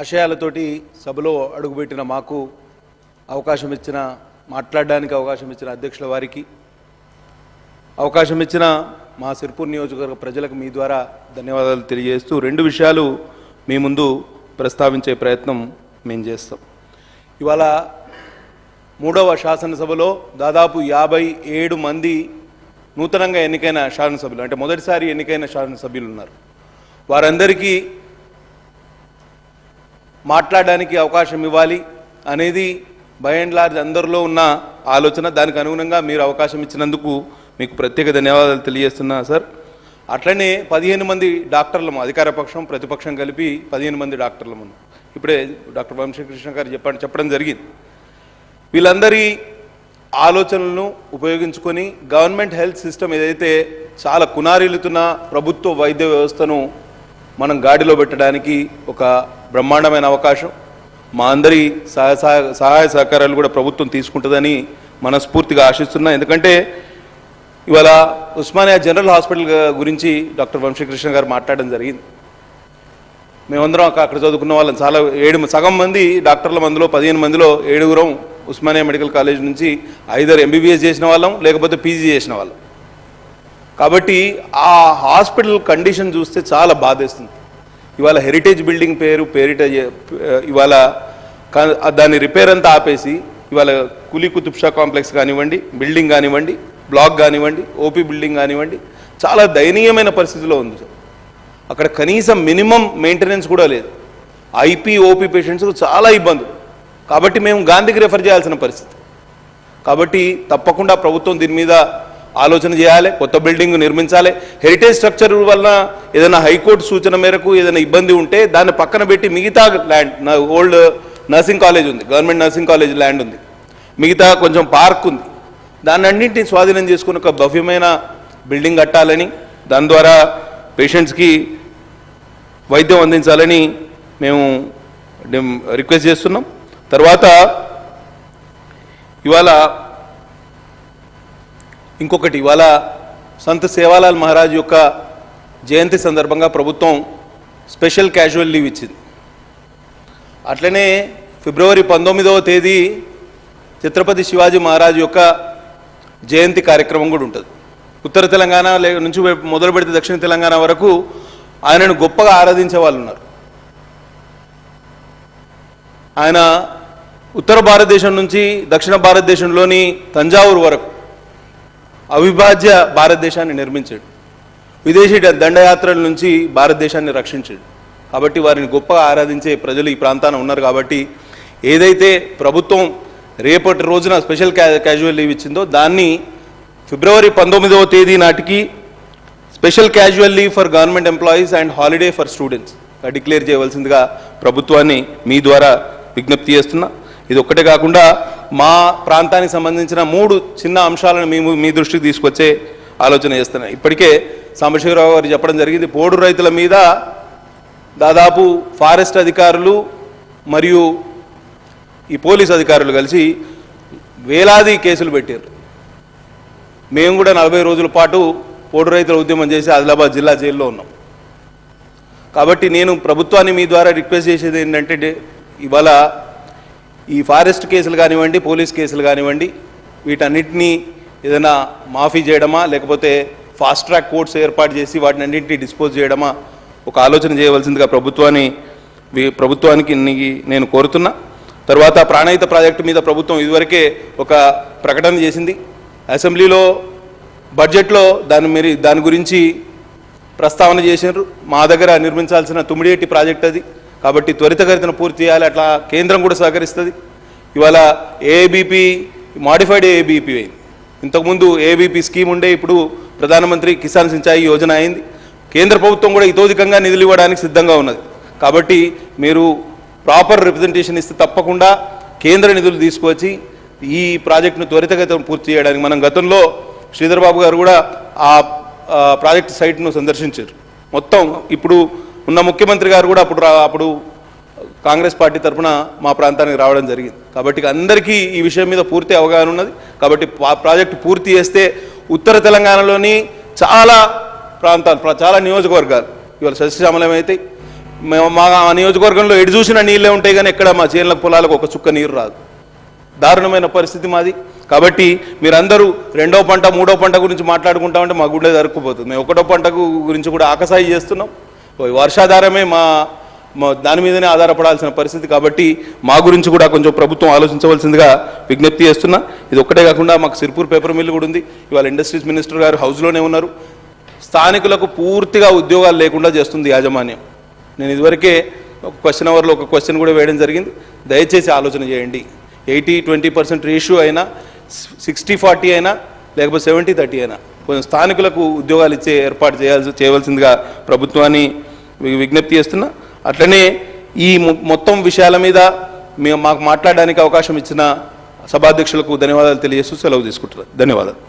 ఆశయాలతోటి సభలో అడుగుపెట్టిన మాకు అవకాశం ఇచ్చిన మాట్లాడడానికి అవకాశం ఇచ్చిన అధ్యక్షుల వారికి అవకాశం ఇచ్చిన మా సిర్పూర్ నియోజకవర్గ ప్రజలకు మీ ద్వారా ధన్యవాదాలు తెలియజేస్తూ రెండు విషయాలు మీ ముందు ప్రస్తావించే ప్రయత్నం మేము చేస్తాం. ఇవాళ మూడవ శాసనసభలో దాదాపు యాభై ఏడు మంది నూతనంగా ఎన్నికైన శాసనసభ్యులు అంటే మొదటిసారి ఎన్నికైన శాసనసభ్యులు ఉన్నారు. వారందరికీ మాట్లాడడానికి అవకాశం ఇవ్వాలి అనేది బై అండ్ లార్జ్ అందరిలో ఉన్న ఆలోచన. దానికి అనుగుణంగా మీరు అవకాశం ఇచ్చినందుకు మీకు ప్రత్యేక ధన్యవాదాలు తెలియజేస్తున్నా సార్. అట్లనే పదిహేను మంది డాక్టర్లము అధికార పక్షం ప్రతిపక్షం కలిపి పదిహేను మంది డాక్టర్లము ఇప్పుడే డాక్టర్ వంశీకృష్ణ గారు చెప్పండి చెప్పడం జరిగింది. వీళ్ళందరి ఆలోచనలను ఉపయోగించుకొని గవర్నమెంట్ హెల్త్ సిస్టమ్ ఏదైతే చాలా కునారిల్లుతున్న ప్రభుత్వ వైద్య వ్యవస్థను మనం గాడిలో పెట్టడానికి ఒక బ్రహ్మాండమైన అవకాశం. మా అందరి సహాయ సహాయ- సహాయ సహకారాలు కూడా ప్రభుత్వం తీసుకుంటుందని మనస్ఫూర్తిగా ఆశిస్తున్నా. ఎందుకంటే ఇవాళ ఉస్మానియా జనరల్ హాస్పిటల్ గురించి డాక్టర్ వంశీకృష్ణ గారు మాట్లాడడం జరిగింది. మేమందరం అక్కడ చదువుకున్న వాళ్ళం. చాలా ఏడు సగం మంది డాక్టర్ల మందిలో పదిహేను మందిలో ఏడుగురం ఉస్మానియా మెడికల్ కాలేజ్ నుంచి ఐదర్ ఎంబీబీఎస్ చేసిన వాళ్ళం లేకపోతే పీజీ చేసిన వాళ్ళం. కాబట్టి ఆ హాస్పిటల్ కండిషన్ చూస్తే చాలా బాధేస్తుంది. ఇవాళ హెరిటేజ్ బిల్డింగ్ పేరు పేరిట ఇవాళ క- దాని రిపేర్ అంతా ఆపేసి ఇవాళ కులీ కుతుబ్షా కాంప్లెక్స్ కానివ్వండి బిల్డింగ్ కానివ్వండి బ్లాక్ కానివ్వండి ఓపీ బిల్డింగ్ కానివ్వండి చాలా దయనీయమైన పరిస్థితిలో ఉంది సార్. అక్కడ కనీసం మినిమం మెయింటెనెన్స్ కూడా లేదు. ఐపీ ఓపీ పేషెంట్స్ చాలా ఇబ్బందులు. కాబట్టి మేము గాంధీకి రెఫర్ చేయాల్సిన పరిస్థితి. కాబట్టి తప్పకుండా ప్రభుత్వం దీని మీద ఆలోచన చేయాలి కొత్త బిల్డింగ్ నిర్మించాలి. హెరిటేజ్ స్ట్రక్చర్ వల్ల ఏదైనా హైకోర్టు సూచన మేరకు ఏదైనా ఇబ్బంది ఉంటే దాన్ని పక్కన పెట్టి మిగతా ల్యాండ్ ఓల్డ్ నర్సింగ్ కాలేజ్ ఉంది గవర్నమెంట్ నర్సింగ్ కాలేజ్ ల్యాండ్ ఉంది. మిగతా కొంచెం పార్క్ ఉంది. దాన్ని అన్నింటినీ స్వాధీనం చేసుకుని ఒక భవ్యమైన బిల్డింగ్ కట్టాలని దాని ద్వారా పేషెంట్స్కి వైద్యం అందించాలని మేము రిక్వెస్ట్ చేస్తున్నాం. తర్వాత ఇవాళ ఇంకొకటి ఇవాళ సంత్ సేవాలాల్ మహారాజ్ యొక్క జయంతి సందర్భంగా ప్రభుత్వం స్పెషల్ క్యాజువల్ లీవ్ ఇచ్చింది. అట్లనే ఫిబ్రవరి పంతొమ్మిదవ తేదీ ఛత్రపతి శివాజీ మహారాజ్ యొక్క జయంతి కార్యక్రమం కూడా ఉంటుంది. ఉత్తర తెలంగాణ నుంచి మొదలు పెడితే దక్షిణ తెలంగాణ వరకు ఆయనను గొప్పగా ఆరాధించే వాళ్ళు ఉన్నారు. ఆయన ఉత్తర భారతదేశం నుంచి దక్షిణ భారతదేశంలోని తంజావూరు వరకు అవిభాజ్య భారతదేశాన్ని నిర్మించాడు. విదేశీ దండయాత్రల నుంచి భారతదేశాన్ని రక్షించాడు. కాబట్టి వారిని గొప్పగా ఆరాధించే ప్రజలు ఈ ప్రాంతాన ఉన్నారు కాబట్టి ఏదైతే ప్రభుత్వం రేపటి రోజున స్పెషల్ క్యాజువల్ లీవ్ ఇచ్చిందో దాన్ని ఫిబ్రవరి పంతొమ్మిదవ తేదీ నాటికి special casual leave for government employees and holiday for students. Declare చేయవలసిందిగా ప్రభుత్వాన్ని మీ ద్వారా విజ్ఞప్తి చేస్తున్నా. ఇది ఒక్కటే కాకుండా మా ప్రాంతానికి సంబంధించిన మూడు చిన్న అంశాలను మేము మీ దృష్టికి తీసుకొచ్చే ఆలోచన చేస్తున్నాం. ఇప్పటికే సాంబశివరావు గారు చెప్పడం జరిగింది. పోడు రైతుల మీద దాదాపు ఫారెస్ట్ అధికారులు మరియు ఈ పోలీస్ అధికారులు కలిసి వేలాది కేసులు పెట్టారు మేము కూడా నలభై రోజుల పాటు పోడు రైతుల ఉద్యమం చేసి ఆదిలాబాద్ జిల్లా జైల్లో ఉన్నాం. కాబట్టి నేను ప్రభుత్వాన్ని మీ ద్వారా రిక్వెస్ట్ చేసేది ఏంటంటే ఇవాళ ఈ ఫారెస్ట్ కేసులు కానివ్వండి పోలీస్ కేసులు కానివ్వండి వీటన్నిటినీ ఏదైనా మాఫీ చేయడమా లేకపోతే ఫాస్ట్ ట్రాక్ కోర్ట్స్ ఏర్పాటు చేసి వాటిని అన్నింటినీ డిస్పోజ్ చేయడమా ఒక ఆలోచన చేయవలసిందిగా ప్రభుత్వాన్ని ప్రభుత్వానికి నేను కోరుతున్నా. తర్వాత ప్రాణహిత ప్రాజెక్టు మీద ప్రభుత్వం ఇదివరకే ఒక ప్రకటన చేసింది. అసెంబ్లీలో బడ్జెట్లో దాని మీరు దాని గురించి ప్రస్తావన చేశారు మా దగ్గర నిర్మించాల్సిన తుమ్మిడేటి ప్రాజెక్ట్ అది. కాబట్టి త్వరితగతిన పూర్తి చేయాలి. అట్లా కేంద్రం కూడా సహకరిస్తుంది. ఇవాళ ఏబీపీ మాడిఫైడ్ ఏబీపీ అయింది. ఇంతకుముందు ఏబీపీ స్కీమ్ ఉండే ఇప్పుడు ప్రధానమంత్రి కిసాన్ సించాయి యోజన అయింది. కేంద్ర ప్రభుత్వం కూడా ఇతోధికంగా నిధులు ఇవ్వడానికి సిద్ధంగా ఉన్నది. కాబట్టి మీరు ప్రాపర్ రిప్రజెంటేషన్ ఇస్తే తప్పకుండా కేంద్ర నిధులు తీసుకువచ్చి ఈ ప్రాజెక్టును త్వరితగతిన పూర్తి చేయడానికి మనం గతంలో శ్రీధర్ బాబు గారు కూడా ఆ ఆ ప్రాజెక్ట్ సైట్ను సందర్శించారు. మొత్తం ఇప్పుడు ఉన్న ముఖ్యమంత్రి గారు కూడా అప్పుడు రా- అప్పుడు కాంగ్రెస్ పార్టీ తరఫున మా ప్రాంతానికి రావడం జరిగింది. కాబట్టి అందరికీ ఈ విషయం మీద పూర్తి అవగాహన ఉన్నది. కాబట్టి ప్రాజెక్టు పూర్తి చేస్తే ఉత్తర తెలంగాణలోని చాలా ప్రాంతాలు చాలా నియోజకవర్గాలు ఇవాళ సస్యశ్యామలం అయితే మేము మా నియోజకవర్గంలో ఎటు చూసిన నీళ్ళే ఉంటాయి కానీ ఎక్కడ మా చేనుల పొలాలకు ఒక చుక్క నీరు రాదు. దారుణమైన పరిస్థితి మాది. కాబట్టి మీరందరూ రెండో పంట మూడో పంట గురించి మాట్లాడుకుంటామంటే మా గుండె జరుక్కుపోతుంది. మేము ఒకటో పంటకు గురించి కూడా ఆకసాయి చేస్తున్నాం. వర్షాధారమే మా మా దాని మీదనే ఆధారపడాల్సిన పరిస్థితి కాబట్టి మా గురించి కూడా కొంచెం ప్రభుత్వం ఆలోచించవలసిందిగా విజ్ఞప్తి చేస్తున్నా. ఇది ఒక్కటే కాకుండా మాకు సిర్పూర్ పేపర్ మిల్ కూడా ఉంది. ఇవాళ ఇండస్ట్రీస్ మినిస్టర్ గారు హౌస్లోనే ఉన్నారు. స్థానికులకు పూర్తిగా ఉద్యోగాలు లేకుండా చేస్తుంది యాజమాన్యం. నేను ఇదివరకే ఒక క్వశ్చన్ అవర్లో ఒక క్వశ్చన్ కూడా వేయడం జరిగింది. దయచేసి ఆలోచన చేయండి. ఎయిటీ ట్వంటీ పర్సెంట్ రేషియో అయినా సిక్స్టీ ఫార్టీ అయినా లేకపోతే సెవెంటీ థర్టీ అయినా. కొంచెం స్థానికులకు ఉద్యోగాలు ఇచ్చే ఏర్పాటు చేయాల్సి చేయవలసిందిగా ప్రభుత్వాన్ని విజ్ఞప్తి చేస్తున్నా. అట్లనే ఈ మొత్తం విషయాల మీద మేము మాకు మాట్లాడడానికి అవకాశం ఇచ్చిన సభాధ్యక్షులకు ధన్యవాదాలు తెలియజేస్తూ సెలవు తీసుకుంటున్నారు ధన్యవాదాలు.